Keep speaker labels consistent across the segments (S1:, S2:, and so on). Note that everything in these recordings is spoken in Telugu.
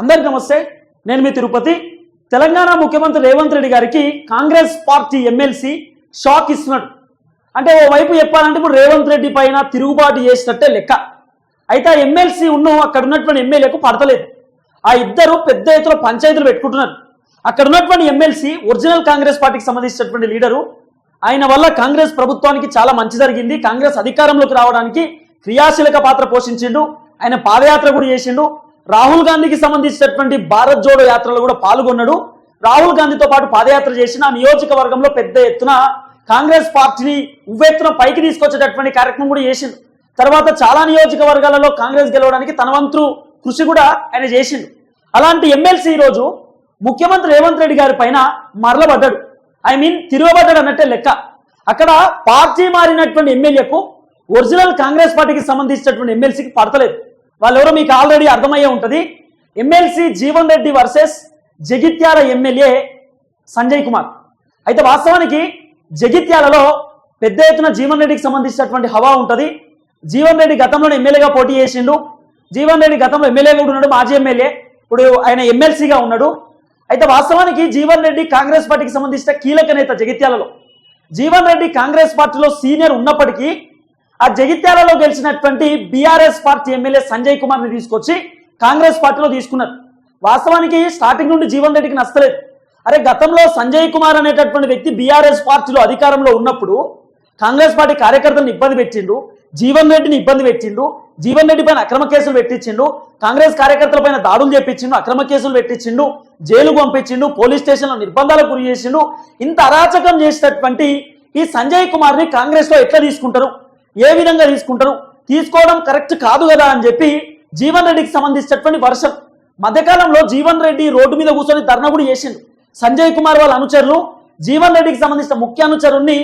S1: అందరికీ నమస్తే. నేను మీ తిరుపతి. తెలంగాణ ముఖ్యమంత్రి రేవంత్ రెడ్డి గారికి కాంగ్రెస్ పార్టీ ఎమ్మెల్సీ షాక్ ఇస్తున్నాడు అంటే ఓ వైపు చెప్పాలంటే ఇప్పుడు రేవంత్ రెడ్డి పైన తిరుగుబాటు చేసినట్టే లెక్క. అయితే ఆ ఎమ్మెల్సీ ఉన్న అక్కడ ఉన్నటువంటి ఎమ్మెల్యేకు పడతలేదు. ఆ ఇద్దరు పెద్ద ఎత్తున పంచాయతీలు పెట్టుకుంటున్నారు. అక్కడ ఉన్నటువంటి ఎమ్మెల్సీ ఒరిజినల్ కాంగ్రెస్ పార్టీకి సంబంధించినటువంటి లీడరు. ఆయన వల్ల కాంగ్రెస్ ప్రభుత్వానికి చాలా మంచి జరిగింది. కాంగ్రెస్ అధికారంలోకి రావడానికి క్రియాశీలక పాత్ర పోషించిండు. ఆయన పాదయాత్ర కూడా చేసిండు. రాహుల్ గాంధీకి సంబంధించినటువంటి భారత్ జోడో యాత్రలో కూడా పాల్గొన్నాడు. రాహుల్ గాంధీతో పాటు పాదయాత్ర చేసిన ఆ నియోజకవర్గంలో పెద్ద ఎత్తున కాంగ్రెస్ పార్టీని ఉవ్వెత్తున పైకి తీసుకొచ్చేటటువంటి కార్యక్రమం కూడా చేసిండు. తర్వాత చాలా నియోజకవర్గాలలో కాంగ్రెస్ గెలవడానికి తన వంతు కృషి కూడా ఆయన చేసిండు. అలాంటి ఎమ్మెల్సీ ఈరోజు ముఖ్యమంత్రి రేవంత్ రెడ్డి గారి పైన మరలబడ్డాడు. ఐ మీన్ తిరగబడ్డాడు అన్నట్టే లెక్క. అక్కడ పార్టీ మారినటువంటి ఎమ్మెల్యేకు ఒరిజినల్ కాంగ్రెస్ పార్టీకి సంబంధించినటువంటి ఎమ్మెల్సీకి పడతలేదు. వాళ్ళెవరో మీకు ఆల్రెడీ అర్థమయ్యే ఉంటుంది. MLC Jeevan Reddy versus Jagtial MLA Sanjay Kumar. అయితే వాస్తవానికి జగిత్యాలలో పెద్ద ఎత్తున జీవన్ రెడ్డికి సంబంధించినటువంటి హవా ఉంటుంది. జీవన్ రెడ్డి గతంలో ఎమ్మెల్యేగా పోటీ చేసిండు. జీవన్ రెడ్డి గతంలో ఎమ్మెల్యేగా కూడా ఉన్నాడు మాజీ ఎమ్మెల్యే. ఇప్పుడు ఆయన ఎమ్మెల్సీగా ఉన్నాడు. అయితే వాస్తవానికి జీవన్ రెడ్డి కాంగ్రెస్ పార్టీకి సంబంధించిన కీలక నేత జగిత్యాలలో. జీవన్ రెడ్డి కాంగ్రెస్ పార్టీలో సీనియర్ ఉన్నప్పటికీ ఆ జగిత్యాలలో గెలిచినటువంటి బీఆర్ఎస్ పార్టీ ఎమ్మెల్యే సంజయ్ కుమార్ని తీసుకొచ్చి కాంగ్రెస్ పార్టీలో తీసుకున్నారు. వాస్తవానికి స్టార్టింగ్ నుండి జీవన్ రెడ్డికి నచ్చలేదు. అరే గతంలో సంజయ్ కుమార్ అనేటటువంటి వ్యక్తి బీఆర్ఎస్ పార్టీలో అధికారంలో ఉన్నప్పుడు కాంగ్రెస్ పార్టీ కార్యకర్తలను ఇబ్బంది పెట్టిండు జీవన్ రెడ్డిని ఇబ్బంది పెట్టిండు జీవన్ రెడ్డి పైన అక్రమ కేసులు పెట్టించిండు కాంగ్రెస్ కార్యకర్తల పైన దాడులు చేపించిండు అక్రమ కేసులు పెట్టించిండు జైలుకు పంపించిండు పోలీస్ స్టేషన్లో నిర్బంధాలకు గురి చేసిండు ఇంత అరాచకం చేసినటువంటి ఈ సంజయ్ కుమార్ని కాంగ్రెస్లో ఎట్లా తీసుకుంటారు? ఏ విధంగా తీసుకుంటారు? తీసుకోవడం కరెక్ట్ కాదు కదా అని చెప్పి జీవన్ రెడ్డికి సంబంధించినటువంటి వర్షం. మధ్యకాలంలో జీవన్ రెడ్డి రోడ్డు మీద కూర్చొని ధర్నా కూడా చేసిండు. సంజయ్ కుమార్ వాళ్ళ అనుచరులు జీవన్ రెడ్డికి సంబంధించిన ముఖ్య అనుచరుణ్ణి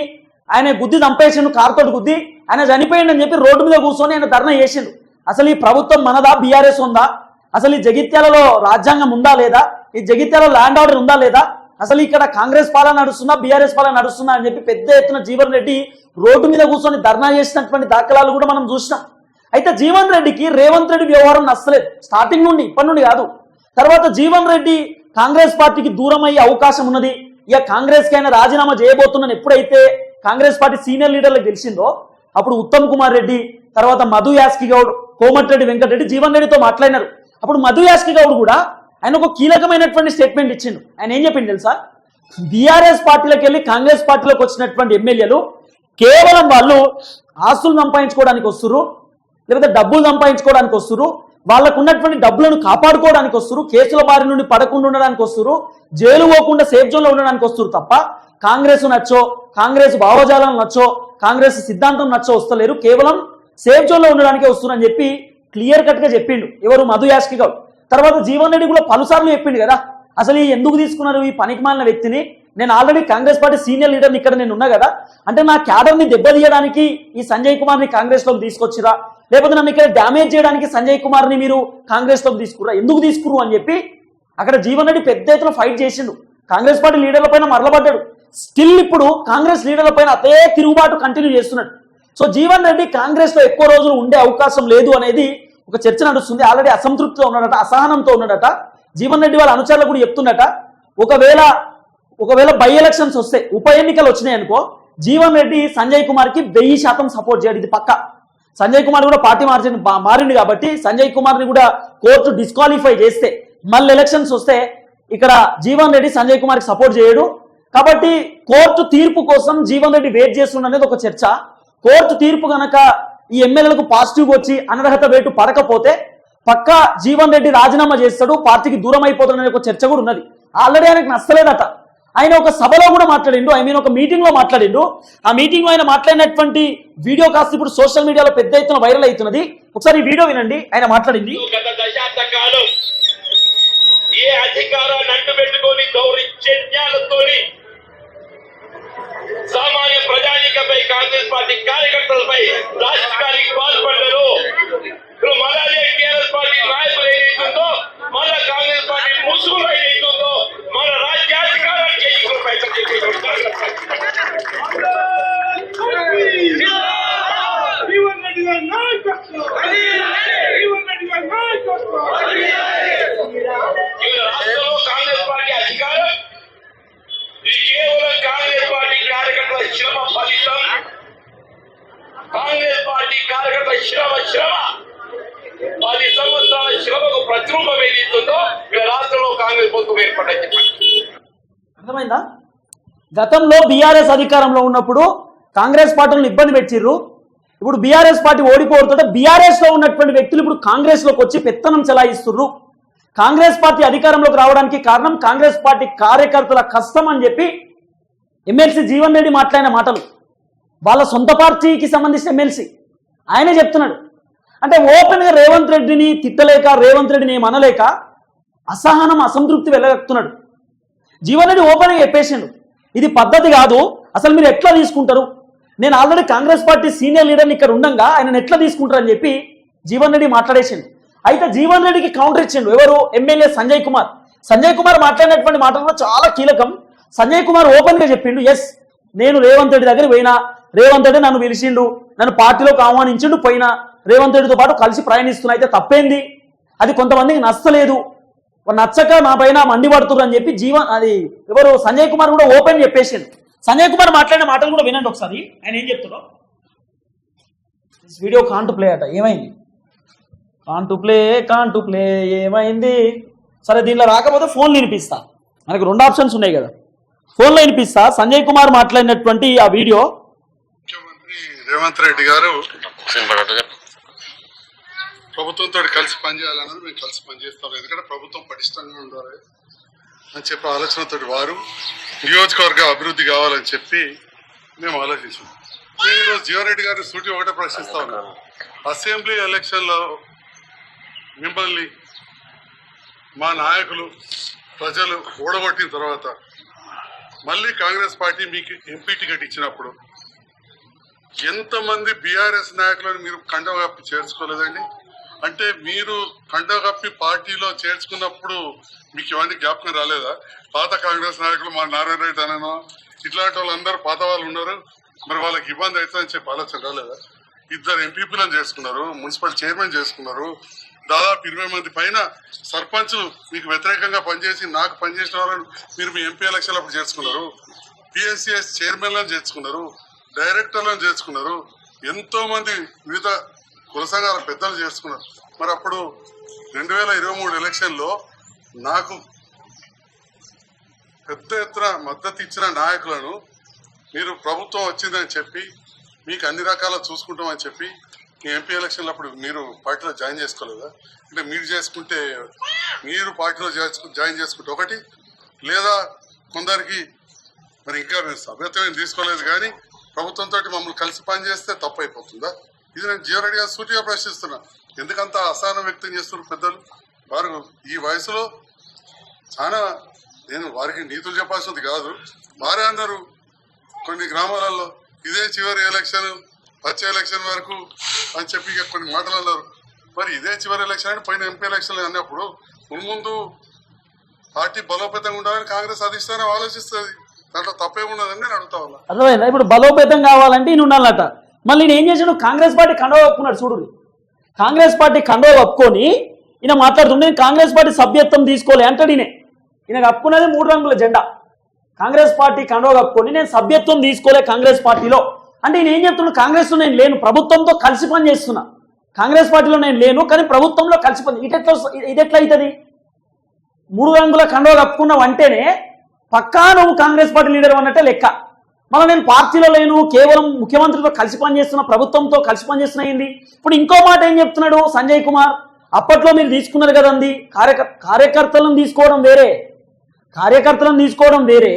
S1: ఆయన గుద్ది చంపేసిండు కారుతోటి గుద్ది. ఆయన చనిపోయిండని చెప్పి రోడ్డు మీద కూర్చొని ఆయన ధర్నా చేసిండు. అసలు ఈ ప్రభుత్వం మనదా బీఆర్ఎస్ ఉందా? అసలు ఈ జగిత్యాలలో రాజ్యాంగం ఉందా లేదా? ఈ జగిత్యాల ల్యాండ్ ఆర్డర్ ఉందా లేదా? అసలు ఇక్కడ కాంగ్రెస్ పాలన నడుస్తున్నా బీఆర్ఎస్ పాలన నడుస్తున్నా అని చెప్పి పెద్ద ఎత్తున జీవన్ రెడ్డి రోడ్డు మీద కూర్చొని ధర్నా చేసినటువంటి దాఖలాలు కూడా మనం చూసినాం. అయితే జీవన్ రెడ్డికి రేవంత్ రెడ్డి వ్యవహారం నచ్చలేదు. స్టార్టింగ్ నుండి ఇప్పటి నుండి కాదు. తర్వాత జీవన్ రెడ్డి కాంగ్రెస్ పార్టీకి దూరం అయ్యే అవకాశం ఉన్నది. ఇక కాంగ్రెస్కి ఆయన రాజీనామా చేయబోతున్నాను ఎప్పుడైతే కాంగ్రెస్ పార్టీ సీనియర్ లీడర్లకు తెలిసిందో అప్పుడు ఉత్తమ్ కుమార్ రెడ్డి తర్వాత మధు యాస్కి గౌడ్ కోమటిరెడ్డి వెంకటరెడ్డి జీవన్ రెడ్డితో మాట్లాడినారు. అప్పుడు మధు యాస్కి గౌడ్ కూడా ఆయన ఒక కీలకమైనటువంటి స్టేట్మెంట్ ఇచ్చిండు. ఆయన ఏం చెప్పింది తెలుసా? బీఆర్ఎస్ పార్టీలోకి వెళ్ళి కాంగ్రెస్ పార్టీలోకి వచ్చినటువంటి ఎమ్మెల్యేలు కేవలం వాళ్ళు ఆస్తులు సంపాదించుకోవడానికి వస్తురు లేకపోతే డబ్బులు సంపాదించుకోవడానికి వస్తురు వాళ్ళకు ఉన్నటువంటి డబ్బులను కాపాడుకోవడానికి వస్తురు కేసుల బారి నుండి పడకుండా ఉండడానికి వస్తురు జైలు పోకుండా సేఫ్ జోన్లో ఉండడానికి వస్తురు తప్ప కాంగ్రెస్ నచ్చో కాంగ్రెస్ భావజాలం నచ్చో కాంగ్రెస్ సిద్ధాంతం నచ్చో వస్తలేరు. కేవలం సేఫ్ జోన్లో ఉండడానికే వస్తున్నారు అని చెప్పి క్లియర్ కట్గా చెప్పిండు ఎవరు? మధు యాష్కి గౌడ్ తర్వాత జీవన్ రెడ్డి కూడా పలుసార్లు చెప్పిండు కదా అసలు ఈ ఎందుకు తీసుకున్నారు ఈ పనికిమాలిన వ్యక్తిని? నేను ఆల్రెడీ కాంగ్రెస్ పార్టీ సీనియర్ లీడర్ని ఇక్కడ నేను ఉన్నా కదా అంటే నా క్యాడర్ని దెబ్బతీయడానికి ఈ సంజయ్ కుమార్ని కాంగ్రెస్లోకి తీసుకొచ్చిరా? లేకపోతే నన్ను ఇక్కడ డ్యామేజ్ చేయడానికి సంజయ్ కుమార్ని మీరు కాంగ్రెస్లోకి తీసుకురా? ఎందుకు తీసుకురు అని చెప్పి అక్కడ జీవన్ రెడ్డి పెద్ద ఎత్తున ఫైట్ చేసిండు. కాంగ్రెస్ పార్టీ లీడర్ల పైన మరలబడ్డాడు. స్టిల్ ఇప్పుడు కాంగ్రెస్ లీడర్ల పైన అదే తిరుగుబాటు కంటిన్యూ చేస్తున్నాడు. సో జీవన్ రెడ్డి కాంగ్రెస్లో ఎక్కువ రోజులు ఉండే అవకాశం లేదు అనేది ఒక చర్చ నడుస్తుంది ఆల్రెడీ అసంతృప్తితో ఉన్నాడట అసహనంతో ఉన్నాడట. జీవన్ రెడ్డి వాళ్ళ అనుచరులు కూడా చెప్తున్నట ఒకవేళ ఒకవేళ బై ఎలక్షన్స్ వస్తే ఉప ఎన్నికలు వచ్చినాయి అనుకో జీవన్ రెడ్డి సంజయ్ కుమార్కి వెయ్యి శాతం సపోర్ట్ చేయడు ఇది పక్క. సంజయ్ కుమార్ కూడా పార్టీ మార్చి మారింది కాబట్టి సంజయ్ కుమార్ని కూడా కోర్టు డిస్క్వాలిఫై చేస్తే మళ్ళీ ఎలక్షన్స్ వస్తే ఇక్కడ జీవన్ రెడ్డి సంజయ్ కుమార్కి సపోర్ట్ చేయడు. కాబట్టి కోర్టు తీర్పు కోసం జీవన్ రెడ్డి వెయిట్ చేస్తుండనేది ఒక చర్చ. కోర్టు తీర్పు కనుక ఈ ఎమ్మెల్యేలకు పాజిటివ్ వచ్చి అనర్హత వేటు పడకపోతే పక్క జీవన్ రెడ్డి రాజీనామా చేస్తాడు పార్టీకి దూరం అయిపోతాడనే ఒక చర్చ కూడా ఉన్నది. ఆల్రెడీ ఆయనకు నచ్చలేదట. ఆయన ఒక సభలో కూడా మాట్లాడిండు ఐ మీన్ ఒక మీటింగ్లో మాట్లాడిండు. ఆ మీటింగ్లో ఆయన మాట్లాడినటువంటి వీడియో కాస్త ఇప్పుడు సోషల్ మీడియాలో పెద్ద ఎత్తున వైరల్ అవుతున్నది. ఒకసారి ఈ వీడియో వినండి ఆయన మాట్లాడింది.
S2: గత దశాబ్ద కాలం ఏ అధికారాన్ని పెట్టుకొని దౌర్జన్యాలతోని సామాన్య ప్రజానికపై కాంగ్రెస్ పార్టీ కార్యకర్తలపై రాజకీయానికి పాల్పడ్డారు ఇప్పుడు మళ్ళా టీఆర్ఎస్ పార్టీ నాయకులు ఏదైతుందో మళ్ళా కాంగ్రెస్ పార్టీ ముసుగులు ఏదైతుందో మన రాజ్యాధికారాన్ని చేయించుకునే ప్రయత్నం
S3: జీవన్ రెడ్డి గారి నాయకత్వం జీవన్ రెడ్డి గారి నాయకత్వం
S2: చెప్పండి చెప్పండి
S1: అర్థమైందా గతంలో బీఆర్ఎస్ అధికారంలో ఉన్నప్పుడు కాంగ్రెస్ పార్టీలను ఇబ్బంది పెట్టిర్రు. ఇప్పుడు బీఆర్ఎస్ పార్టీ ఓడిపోతుంటే బీఆర్ఎస్లో ఉన్నటువంటి వ్యక్తులు ఇప్పుడు కాంగ్రెస్లోకి వచ్చి పెత్తనం చెలాయిస్తుర్రు. కాంగ్రెస్ పార్టీ అధికారంలోకి రావడానికి కారణం కాంగ్రెస్ పార్టీ కార్యకర్తల కష్టం అని చెప్పి ఎమ్మెల్సీ జీవన్ రెడ్డి మాట్లాడిన మాటలు. వాళ్ళ సొంత పార్టీకి సంబంధించిన ఎమ్మెల్సీ. ఆయనే చెప్తున్నాడు. అంటే ఓపెన్గా రేవంత్ రెడ్డిని తిట్టలేక రేవంత్ రెడ్డిని ఏం అసహనం అసంతృప్తి వెళ్ళగక్కుతున్నాడు జీవన్ రెడ్డి ఓపెన్గా చెప్పేసిండు. ఇది పద్ధతి కాదు. అసలు మీరు ఎట్లా తీసుకుంటారు? నేను ఆల్రెడీ కాంగ్రెస్ పార్టీ సీనియర్ లీడర్ని ఇక్కడ ఉండగా ఆయన ఎట్లా తీసుకుంటారని చెప్పి జీవన్ రెడ్డి మాట్లాడేసిండు. అయితే జీవన్ రెడ్డికి కౌంటర్ ఇచ్చిండు. ఎవరు? ఎమ్మెల్యే సంజయ్ కుమార్. సంజయ్ కుమార్ మాట్లాడినటువంటి మాటలు చాలా కీలకం. సంజయ్ కుమార్ ఓపెన్గా చెప్పిండు ఎస్ నేను రేవంత్ రెడ్డి దగ్గర పోయినా. రేవంత్ రెడ్డి నన్ను పిలిచిండు. నన్ను పార్టీలోకి ఆహ్వానించిండు పోయినా. రేవంత్ రెడ్డితో పాటు కలిసి ప్రయాణిస్తున్నా. అయితే తప్పేంది? అది కొంతమందికి నచ్చలేదు. నచ్చక నా పైన మండిపడుతున్నారు అని చెప్పి జీవన్ అది ఎవరు సంజయ్ కుమార్ కూడా ఓపెన్ చెప్పేసిండు. సంజయ్ కుమార్ మాట్లాడిన మాటలు కూడా వినండి ఒకసారి. ఆయన ఏం చెప్తాడో వీడియో కాన్ టు ప్లే అట. ఏమైంది? కాన్ టు ప్లే కాన్ టు ప్లే ఏమైంది? సరే దీనిలో రాకపోతే ఫోన్ వినిపిస్తా. మనకు రెండు ఆప్షన్స్ ఉన్నాయి కదా. ఫోన్లో వినిపిస్తా. సంజయ్ కుమార్ మాట్లాడినటువంటి ఆ వీడియో
S4: ముఖ్యమంత్రి రేవంత్ రెడ్డి గారు ప్రభుత్వంతో కలిసి పనిచేయాలన్నది మేము కలిసి పనిచేస్తాం. ఎందుకంటే ప్రభుత్వం పటిష్టంగా ఉండాలి అని చెప్పి ఆలోచనతో వారు నియోజకవర్గ అభివృద్ధి కావాలని చెప్పి మేము ఆలోచించాం. నేను ఈరోజు జీవన్రెడ్డి గారిని సూటి ఒకటే ప్రశ్నిస్తా ఉన్నాను అసెంబ్లీ ఎలక్షన్లో మిమ్మల్ని మా నాయకులు ప్రజలు ఓడగొట్టిన తర్వాత మళ్ళీ కాంగ్రెస్ పార్టీ మీకు ఎంపీ టికెట్ ఇచ్చినప్పుడు ఎంతమంది బీఆర్ఎస్ నాయకులను మీరు కండవ చేర్చుకోలేదండి? అంటే మీరు కండవ కప్పి పార్టీలో చేర్చుకున్నప్పుడు మీకు ఇవన్నీ జ్ఞాపకం రాలేదా? పాత కాంగ్రెస్ నాయకులు మా నారాయణ రెడ్డి అనను ఇట్లాంటి వాళ్ళందరూ పాత వాళ్ళు ఉన్నారు. మరి వాళ్ళకి ఇబ్బంది అవుతుందని చెప్పి ఆలోచన రాలేదా? ఇద్దరు ఎంపీపీలను చేసుకున్నారు మున్సిపల్ చైర్మన్ చేసుకున్నారు. దాదాపు ఇరవై మంది పైన సర్పంచ్ మీకు వ్యతిరేకంగా పనిచేసి నాకు పనిచేసిన వాళ్ళని మీరు మీ ఎంపీ ఎలక్షన్ అప్పుడు చేర్చుకున్నారు. పిఎస్సిఎస్ చైర్మన్లను చేర్చుకున్నారు డైరెక్టర్లను చేర్చుకున్నారు. ఎంతో మంది వివిధ కుల పెద్దలు చేసుకున్నారు మరి అప్పుడు రెండు వేల ఇరవై మూడు ఎలక్షన్లో నాకు పెద్ద ఎత్తున మద్దతు ఇచ్చిన నాయకులను మీరు ప్రభుత్వం వచ్చిందని చెప్పి మీకు అన్ని రకాల చూసుకుంటామని చెప్పి మీ ఎంపీ ఎలక్షన్లు అప్పుడు మీరు పార్టీలో జాయిన్ చేసుకోలేదా? అంటే మీరు చేసుకుంటే మీరు పార్టీలో జాయిన్ చేసుకుంటే ఒకటి లేదా కొందరికి మరి ఇంకా మేము సభ్యత్వం తీసుకోలేదు కానీ ప్రభుత్వంతో మమ్మల్ని కలిసి పనిచేస్తే తప్పు అయిపోతుందా? ఇది నేను జీవరెడ్డి గారు సూటిగా ప్రశ్నిస్తున్నా. ఎందుకంత అసహనం వ్యక్తం చేస్తున్నారు పెద్దలు? వారు ఈ వయసులో చాలా నేను వారికి నీతులు చెప్పాల్సింది కాదు. వారే అన్నారు కొన్ని గ్రామాలలో ఇదే చివరి ఎలక్షన్ వచ్చే ఎలక్షన్ వరకు అని చెప్పి కొన్ని మాటలు అన్నారు. మరి ఇదే చివరి ఎలక్షన్ అని పైన ఎంపీ ఎలక్షన్ అన్నప్పుడు ముందు పార్టీ బలోపేతంగా ఉండాలని కాంగ్రెస్ అధిష్టానం ఆలోచిస్తుంది. దాంట్లో తప్పేమున్నదని నేను అడుగుతా ఉన్నా.
S1: అర్థమైందా? ఇప్పుడు బలోపేతం కావాలంటే ఈయన ఉండాలట మళ్ళీ నేను ఏం చేసాను కాంగ్రెస్ పార్టీ కండవ కప్పుకున్నాడు చూడు. కాంగ్రెస్ పార్టీ కండవ కప్పుకొని ఈయన మాట్లాడుతుండే నేను కాంగ్రెస్ పార్టీ సభ్యత్వం తీసుకోలే అంటాడు ఈయన. ఈయన కప్పుకున్నది మూడు రంగుల జెండా. కాంగ్రెస్ పార్టీ కండవ కప్పుకొని నేను సభ్యత్వం తీసుకోలే కాంగ్రెస్ పార్టీలో. అంటే నేను ఏం చెప్తున్నాను కాంగ్రెస్లో నేను లేను ప్రభుత్వంతో కలిసి పని చేస్తున్నా. కాంగ్రెస్ పార్టీలో నేను లేను కానీ ప్రభుత్వంలో కలిసి పని ఇటెట్లా ఇది అవుతుంది? మూడు రంగుల కండవ కప్పుకున్నావు అంటేనే పక్కా నువ్వు కాంగ్రెస్ పార్టీ లీడర్ అన్నట్టే లెక్క. మళ్ళీ నేను పార్టీలో లేను కేవలం ముఖ్యమంత్రితో కలిసి పనిచేస్తున్న ప్రభుత్వంతో కలిసి పనిచేస్తున్న ఏంది? ఇప్పుడు ఇంకో మాట ఏం చెప్తున్నాడు సంజయ్ కుమార్? అప్పట్లో మీరు తీసుకున్నారు కదండి కార్యకర్ కార్యకర్తలను తీసుకోవడం వేరే. కార్యకర్తలను తీసుకోవడం వేరే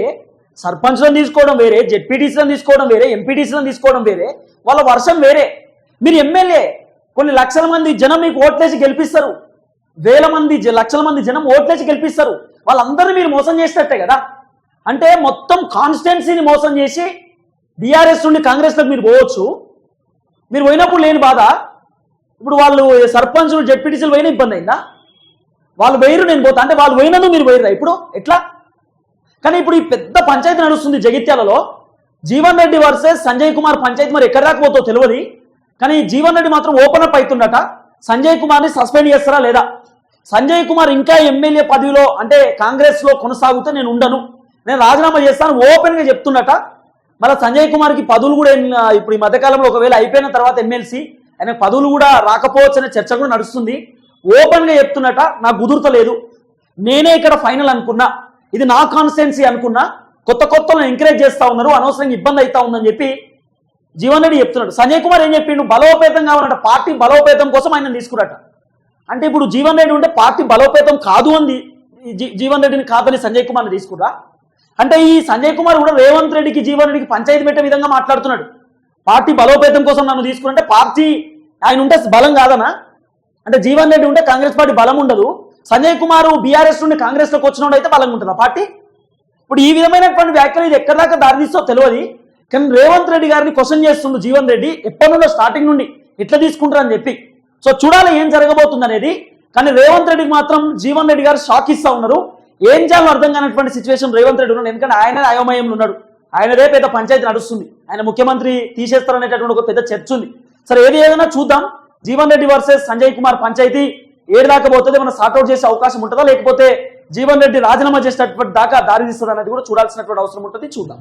S1: సర్పంచ్లను తీసుకోవడం వేరే జెడ్పీటీసీలను తీసుకోవడం వేరే ఎంపీటీసీలను తీసుకోవడం వేరే వాళ్ళ వర్షం వేరే. మీరు ఎమ్మెల్యే కొన్ని లక్షల మంది జనం మీకు ఓట్లేసి గెలిపిస్తారు. వేల మంది లక్షల మంది జనం ఓట్లేసి గెలిపిస్తారు. వాళ్ళందరినీ మీరు మోసం చేసినట్టే కదా? అంటే మొత్తం కాన్స్టిట్యున్సీని మోసం చేసి బీఆర్ఎస్ నుండి కాంగ్రెస్లోకి మీరు పోవచ్చు. మీరు పోయినప్పుడు లేని బాధ. ఇప్పుడు వాళ్ళు సర్పంచులు జడ్పీటీసీలు పోయిన ఇబ్బంది అయిందా? వాళ్ళు వేయరు నేను పోతా. అంటే వాళ్ళు పోయినందుకు మీరు పోయిరా ఇప్పుడు? ఎట్లా? కానీ ఇప్పుడు ఈ పెద్ద పంచాయతీ నడుస్తుంది జగిత్యాలలో. జీవన్ రెడ్డి వర్సెస్ సంజయ్ కుమార్ పంచాయతీ మరి ఎక్కడ రాకపోతో పోతో తెలియదు. కానీ జీవన్ రెడ్డి మాత్రం ఓపెన్ అప్ అవుతుండట సంజయ్ కుమార్ని సస్పెండ్ చేస్తారా లేదా? సంజయ్ కుమార్ ఇంకా ఎమ్మెల్యే పదవిలో అంటే కాంగ్రెస్లో కొనసాగుతూ కొనసాగితే నేను ఉండను. నేను రాజీనామా చేస్తాను ఓపెన్గా మళ్ళీ సంజయ్ కుమార్కి పదవులు కూడా ఇప్పుడు ఈ మధ్యకాలంలో ఒకవేళ అయిపోయిన తర్వాత ఎమ్మెల్సీ ఆయన పదవులు కూడా రాకపోవచ్చు అనే చర్చ కూడా నడుస్తుంది. ఓపెన్గా చెప్తున్నట నాకు కుదురుతలేదు నేనే ఇక్కడ ఫైనల్ అనుకున్నా. ఇది నా కాన్స్టెన్సీ అనుకున్నా. కొత్త కొత్తలను ఎంకరేజ్ చేస్తూ ఉన్నారు అనవసరంగా ఇబ్బంది అవుతా ఉందని చెప్పి జీవన్ రెడ్డి చెప్తున్నాడు. సంజయ్ కుమార్ ఏం చెప్పిండు? బలోపేతం కావాలంట. పార్టీ బలోపేతం కోసం ఆయన తీసుకురట అంటే ఇప్పుడు జీవన్ రెడ్డి ఉంటే పార్టీ బలోపేతం కాదు అంది. జీ- జీవన్ రెడ్డిని కాదని సంజయ్ కుమార్ని తీసుకురా. అంటే ఈ సంజయ్ కుమార్ కూడా రేవంత్ రెడ్డికి జీవన్ రెడ్డికి పంచాయతీ పెట్టే విధంగా మాట్లాడుతున్నాడు. పార్టీ బలోపేతం కోసం నన్ను తీసుకున్నంటే పార్టీ ఆయన ఉంటే బలం కాదనా? అంటే జీవన్ రెడ్డి ఉంటే కాంగ్రెస్ పార్టీ బలం ఉండదు. సంజయ్ కుమార్ బీఆర్ఎస్ నుండి కాంగ్రెస్లోకి వచ్చినోడు అయితే బలంగా ఉంటుందా పార్టీ? ఇప్పుడు ఈ విధమైనటువంటి వ్యాఖ్యలు ఇది ఎక్కడి దాకా దారితీస్తో తెలియదు. కానీ రేవంత్ రెడ్డి గారిని క్వశ్చన్ చేస్తుండు జీవన్ రెడ్డి ఎప్పటి నుండో స్టార్టింగ్ నుండి ఎట్లా తీసుకుంటారని చెప్పి. సో చూడాలి ఏం జరగబోతుంది అనేది కానీ రేవంత్ రెడ్డికి మాత్రం జీవన్ రెడ్డి గారు షాక్ ఇస్తా ఉన్నారు. ఏం చేయాలో అర్థం కానటువంటి సిచ్యువేషన్ రేవంత్ రెడ్డి ఉన్నాడు. ఎందుకంటే ఆయన అయోమయంలో ఉన్నాడు. ఆయనదే పెద్ద పంచాయతీ నడుస్తుంది. ఆయన ముఖ్యమంత్రి తీసేస్తారనేటటువంటి ఒక పెద్ద చర్చ ఉంది. సరే ఏది ఏదైనా చూద్దాం. జీవన్ రెడ్డి వర్సెస్ సంజయ్ కుమార్ పంచాయతీ ఏడు దాకా పోతుంది. మనం సార్ట్అవుట్ చేసే అవకాశం ఉంటుందా? లేకపోతే జీవన్ రెడ్డి రాజీనామా చేసేటటువంటి దాకా దారి తీస్తుంది అనేది కూడా చూడాల్సినటువంటి అవసరం ఉంటుంది. చూద్దాం.